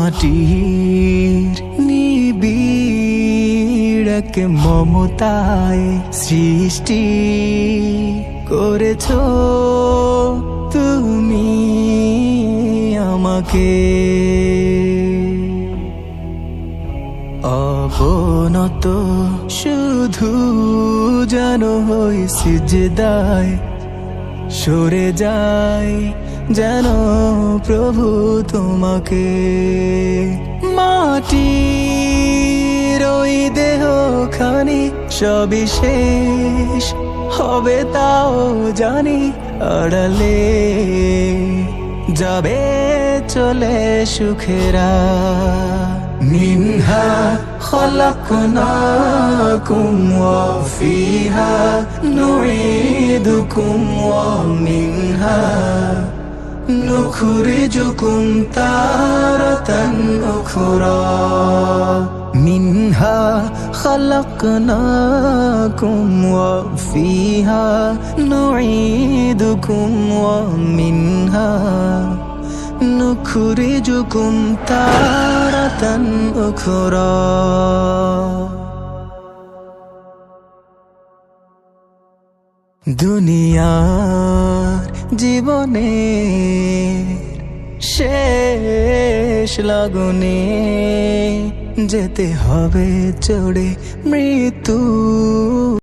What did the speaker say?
মাটির নিবিড়ক মমতায় সৃষ্টি করেছ তুমি আমাকে। অবনত শুধু যেন হই সিজদায় সরে যাই যেন প্রভু তোমাকে মাটির ওই দেহ খানি সবই শেষ হবে তাও জানি আড়ালে যাবে চলে সুখেরা মিনহা خلقناكم وفيها نعيدكم ومنها نخرجكم تارة أخرى. منها خلقناكم وفيها نعيدكم ومنها نخرجكم تارة أخرى. দুনিয়ার জীবনে শেষ লগনে যেতে হবে চড়ে মৃত্যু।